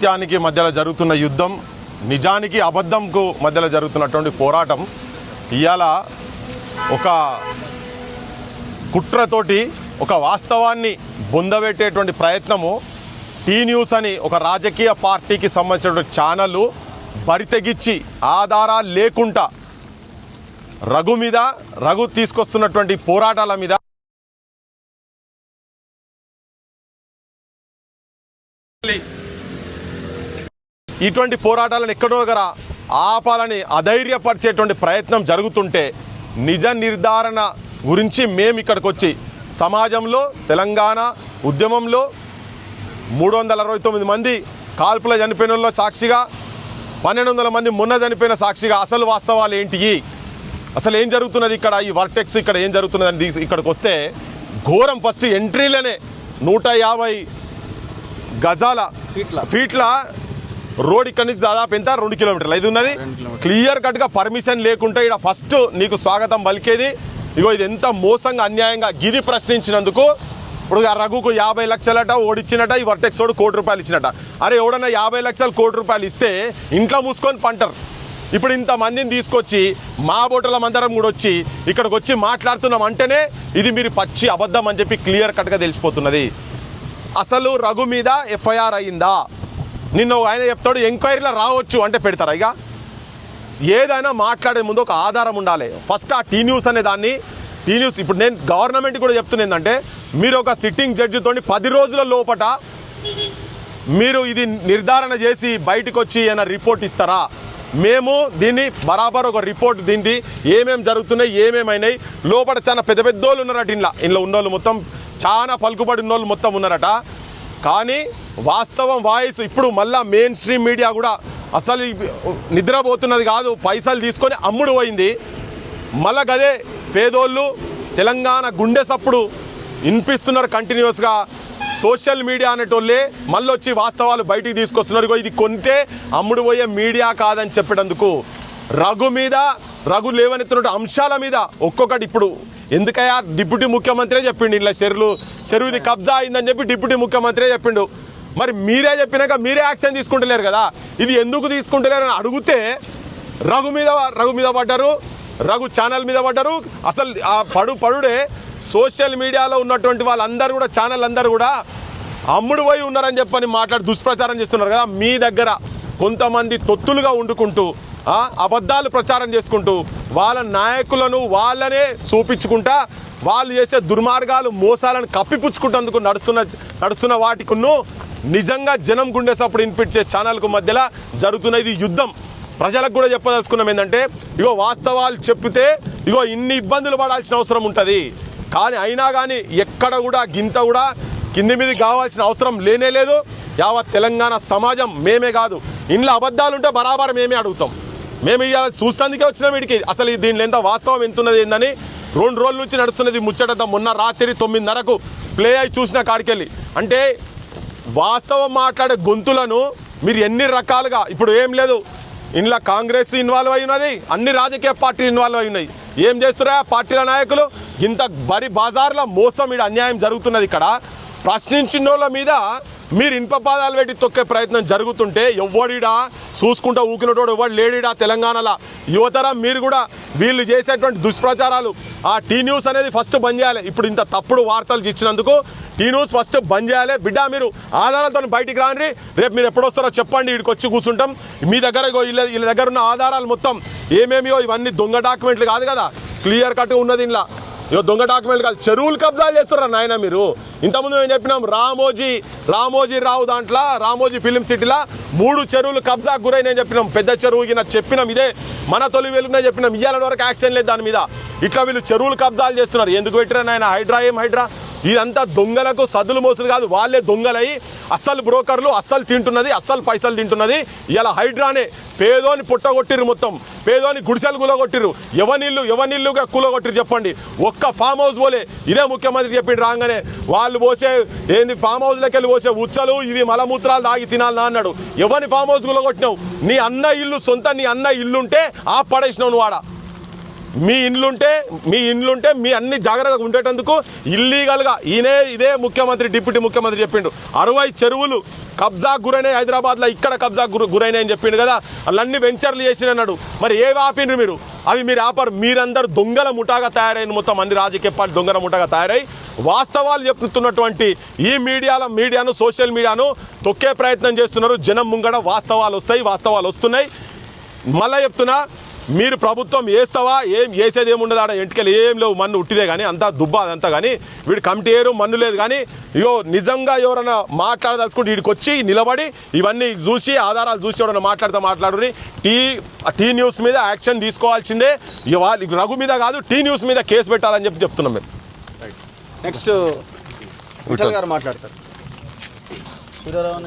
సత్యానికి మధ్యలో జరుగుతున్న యుద్ధం నిజానికి అబద్ధంకు మధ్యలో జరుగుతున్నటువంటి పోరాటం ఇవాళ ఒక కుట్రతోటి ఒక వాస్తవాన్ని బొందబెట్టేటువంటి ప్రయత్నము టీ న్యూస్ అని ఒక రాజకీయ పార్టీకి సంబంధించినటువంటి ఛానళ్ళు బరితెగిచ్చి ఆధారాలు లేకుండా రఘు మీద రఘు తీసుకొస్తున్నటువంటి పోరాటాల మీద ఇటువంటి పోరాటాలను ఎక్కడో దగ్గర ఆపాలని అధైర్యపరిచేటువంటి ప్రయత్నం జరుగుతుంటే నిజ నిర్ధారణ గురించి మేము ఇక్కడికి వచ్చి సమాజంలో తెలంగాణ ఉద్యమంలో మూడు వందల అరవై తొమ్మిది మంది కాల్పుల చనిపోయిన సాక్షిగా పన్నెండు వందల మంది మొన్న చనిపోయిన సాక్షిగా అసలు వాస్తవాలు ఏంటి? అసలు ఏం జరుగుతున్నది ఇక్కడ? ఈ వర్టెక్స్ ఇక్కడ ఏం జరుగుతున్నది అని ఇక్కడికి వస్తే ఘోరం. ఫస్ట్ ఎంట్రీలోనే నూట యాభై గజాల ఫీట్ల. ఫీట్ల రోడ్ ఇక్కడ నుంచి దాదాపు ఎంత? రెండు కిలోమీటర్లు. ఇది ఉన్నది? క్లియర్ కట్గా పర్మిషన్ లేకుంటే ఇక్కడ ఫస్ట్ నీకు స్వాగతం పలికేది. ఇగో ఇది ఎంత మోసంగా అన్యాయంగా గిది ప్రశ్నించినందుకు ఇప్పుడు ఆ రఘుకు యాభై లక్షలట ఓడిచ్చినట ఈ వర్టెక్స్ ఓడి కోటి రూపాయలు ఇచ్చినట. అరే ఎవడన్నా యాభై లక్షలు కోటి రూపాయలు ఇస్తే ఇంట్లో మూసుకొని పంటరు. ఇప్పుడు ఇంత మందిని తీసుకొచ్చి మా బోటల మందరం కూడా వచ్చి ఇక్కడికి వచ్చి మాట్లాడుతున్నాం అంటేనే ఇది మీరు పచ్చి అబద్ధం అని చెప్పి క్లియర్ కట్గా తెలిసిపోతున్నది. అసలు రఘు మీద ఎఫ్ఐఆర్ అయిందా? నిన్న ఒక ఆయన చెప్తాడు ఎంక్వైరీలో రావచ్చు అంటే పెడతారా? ఇక ఏదైనా మాట్లాడే ముందు ఒక ఆధారం ఉండాలి. ఫస్ట్ ఆ టీ న్యూస్ అనే దాన్ని టీ న్యూస్ ఇప్పుడు నేను గవర్నమెంట్ కూడా చెప్తున్నా ఏంటంటే మీరు ఒక సిట్టింగ్ జడ్జితో పది రోజుల లోపట మీరు ఇది నిర్ధారణ చేసి బయటకు వచ్చి ఏమైనా రిపోర్ట్ ఇస్తారా? మేము దీన్ని బరాబర్ ఒక రిపోర్ట్ దీన్ని ఏమేమి జరుగుతున్నాయి ఏమేమైనాయి. లోపల చాలా పెద్ద పెద్దోళ్ళు ఉన్నారట ఇంట్లో. ఇంట్లో ఉన్నోళ్ళు మొత్తం చాలా పలుకుబడి ఉన్నోళ్ళు మొత్తం ఉన్నారట. కానీ వాస్తవం వాయిస్ ఇప్పుడు మళ్ళా మెయిన్ స్ట్రీమ్ మీడియా కూడా అసలు నిద్రపోతున్నది కాదు. పైసలు తీసుకొని అమ్ముడు పోయింది. మళ్ళా గదే పేదోళ్ళు తెలంగాణ గుండె సప్పుడు వినిపిస్తున్నారు కంటిన్యూస్గా సోషల్ మీడియా అనేటోళ్ళే మళ్ళీ వచ్చి వాస్తవాలు బయటికి తీసుకొస్తున్నారు. ఇది కొంటే అమ్ముడు పోయే మీడియా కాదని చెప్పేటందుకు రఘు మీద రఘు లేవనెత్తున్న అంశాల మీద ఒక్కొక్కటి ఇప్పుడు ఎందుకయ్యా? డిప్యూటీ ముఖ్యమంత్రి చెప్పిండు ఇలా చెరువులు చెరువుది కబ్జా అయిందని చెప్పి డిప్యూటీ ముఖ్యమంత్రి చెప్పిండు. మరి మీరే చెప్పినాక మీరే యాక్షన్ తీసుకుంటలేరు కదా? ఇది ఎందుకు తీసుకుంటలేరు అని అడిగితే రఘు మీద రఘు మీద పడ్డారు రఘు ఛానల్ మీద పడ్డారు. అసలు ఆ పడు పడుడే సోషల్ మీడియాలో ఉన్నటువంటి వాళ్ళందరూ కూడా ఛానల్ అందరూ కూడా అమ్ముడు పోయి ఉన్నారని చెప్పని మాట్లాడి దుష్ప్రచారం చేస్తున్నారు కదా? మీ దగ్గర కొంతమంది తొత్తులుగా వండుకుంటూ అబద్ధాలు ప్రచారం చేసుకుంటూ వాళ్ళ నాయకులను వాళ్ళనే చూపించుకుంటా వాళ్ళు చేసే దుర్మార్గాలు మోసాలను కప్పిపుచ్చుకుంటేందుకు నడుస్తున్న నడుస్తున్న వాటికును నిజంగా జనం గుండె సప్పుడు వినిపించే ఛానల్కు మధ్యలో జరుగుతున్న ఇది యుద్ధం. ప్రజలకు కూడా చెప్పదలుచుకున్నాం ఏంటంటే ఇగో వాస్తవాలు చెప్తే ఇగో ఇన్ని ఇబ్బందులు పడాల్సిన అవసరం ఉంటుంది. కానీ అయినా కానీ ఎక్కడ కూడా గింత కూడా కింది మీద కావాల్సిన అవసరం లేనే లేదు. యావత్ తెలంగాణ సమాజం మేమే కాదు. ఇంట్లో అబద్ధాలుంటే బరాబర్ మేమే అడుగుతాం. మేము ఇవాళ చూస్తానికే వచ్చినాం వీడికి. అసలు దీనిలో ఎంత వాస్తవం ఎంత ఉన్నది ఏందని రెండు రోజుల నుంచి నడుస్తున్నది ముచ్చట మొన్న రాత్రి తొమ్మిదిన్నరకు ప్లే అయి చూసిన కాడికెళ్ళి. అంటే వాస్తవం మాట్లాడే గొంతులను మీరు ఎన్ని రకాలుగా ఇప్పుడు ఏం లేదు. ఇంట్లో కాంగ్రెస్ ఇన్వాల్వ్ అయి ఉన్నది అన్ని రాజకీయ పార్టీలు ఇన్వాల్వ్ అయి ఉన్నాయి. ఏం ఆ పార్టీల నాయకులు? ఇంత బరి బజార్ల మోసం ఇక్కడ అన్యాయం జరుగుతున్నది ఇక్కడ. ప్రశ్నించిన వాళ్ళ మీద మీరు ఇనుప పాదాలు పెట్టి తొక్కే ప్రయత్నం జరుగుతుంటే ఎవ్వడిడా చూసుకుంటా ఊకినటోడు ఎవడు లేడిడా తెలంగాణలో యువతరం? మీరు కూడా వీళ్ళు చేసేటువంటి దుష్ప్రచారాలు. ఆ టీ న్యూస్ అనేది ఫస్ట్ బంద్ చేయాలి. ఇప్పుడు ఇంత తప్పుడు వార్తలు ఇచ్చినందుకు టీ న్యూస్ ఫస్ట్ బంద్ చేయాలి. బిడ్డ మీరు ఆధారాలతో బయటికి రాండి రేపు మీరు ఎప్పుడు వస్తారో చెప్పండి. ఇక్కడికి వచ్చి కూర్చుంటాం. మీ దగ్గర వీళ్ళ వీళ్ళ దగ్గర ఉన్న ఆధారాలు మొత్తం ఏమేమియో ఇవన్నీ దొంగ డాక్యుమెంట్లు కాదు కదా. క్లియర్ కట్గా ఉన్నది ఇంట్లో ఇగో దొంగ డాక్యుమెంట్ కాదు చెరువులు కబ్జాలు చేస్తున్నారు నాయన మీరు. ఇంతకుముందు మేము చెప్పినాం రామోజీ రామోజీ రావు దాంట్లో రామోజీ ఫిలిం సిటీలో మూడు చెరువులు కబ్జా గురై నేను చెప్పినాం. పెద్ద చెరువు గిన చెప్పినాం ఇదే. మన తొలి వెలుగునే చెప్పినాం. ఇయ్యాలని వరకు యాక్షన్ లేదు దాని మీద. ఇట్లా వీళ్ళు చెరువులు కబ్జాలు చేస్తున్నారు. ఎందుకు పెట్టినా నాయన? హైడ్రా ఏం హైడ్రా? ఇదంతా దొంగలకు సద్దులు మోసులు కాదు వాళ్ళే దొంగలై అస్సలు బ్రోకర్లు అస్సలు తింటున్నది అస్సలు పైసలు తింటున్నది. ఇలా హైడ్రానే పేదోని పుట్టగొట్టిర్రు మొత్తం పేదోని గుడిసెలు కూలగొట్టిరు ఎవనిల్లు ఎవనిల్లుగా కూలగొట్టిరు చెప్పండి. ఒక్క ఫామ్ హౌస్ పోలే. ఇదే ముఖ్యమంత్రి చెప్పిండు రాగానే వాళ్ళు పోసే ఏంది ఫామ్ హౌస్లోకి వెళ్ళి పోసే ఉచ్చలు ఇవి మలమూత్రాలు తాగి తినాలి అన్నాడు. ఎవని ఫామ్ హౌస్ కూలగొట్టినావు? నీ అన్న ఇల్లు సొంత నీ అన్న ఇల్లు ఉంటే ఆ పడేసినావు నువ్వు ఆడ. మీ ఇండ్లుంటే మీ ఇండ్లుంటే మీ అన్ని జాగ్రత్తగా ఉండేటందుకు ఇల్లీగల్గా ఈయనే ఇదే ముఖ్యమంత్రి డిప్యూటీ ముఖ్యమంత్రి చెప్పిండు. అరవై చెరువులు కబ్జా గురైనాయి హైదరాబాద్లో ఇక్కడ కబ్జా గురు గురైనాయని అని చెప్పిండు కదా వాళ్ళన్ని వెంచర్లు చేసిన అన్నాడు. మరి ఏవి ఆపిండ్రు మీరు? అవి మీరు ఆపరు. మీరందరూ దొంగల ముఠాగా తయారైన మొత్తం అన్ని రాజకీయ పార్టీ దొంగల ముఠాగా తయారై వాస్తవాలు చెప్తున్నటువంటి ఈ మీడియాల మీడియాను సోషల్ మీడియాను తొక్కే ప్రయత్నం చేస్తున్నారు. జనం ముంగడ వాస్తవాలు వస్తాయి వాస్తవాలు వస్తున్నాయి. మళ్ళా చెప్తున్నా మీరు ప్రభుత్వం వేస్తావా ఏం వేసేది ఏముండదు ఆడ? ఎంటికలు ఏం లేవు. మన్ను ఉట్టిదే కానీ అంతా దుబ్బా అదంతా కానీ వీడు కమిటీ ఏరు మన్ను లేదు కానీ ఇగో నిజంగా ఎవరైనా మాట్లాడదలుచుకుంటే వీడికి వచ్చి నిలబడి ఇవన్నీ చూసి ఆధారాలు చూసి ఎవరైనా మాట్లాడితే మాట్లాడుని టీ టీ న్యూస్ మీద యాక్షన్ తీసుకోవాల్సిందే. ఇక వాళ్ళ రఘు మీద కాదు టీ న్యూస్ మీద కేసు పెట్టాలని చెప్పి చెప్తున్నాం మేము. నెక్స్ట్ విఠల్ గారు మాట్లాడతారు. సూర్యారావు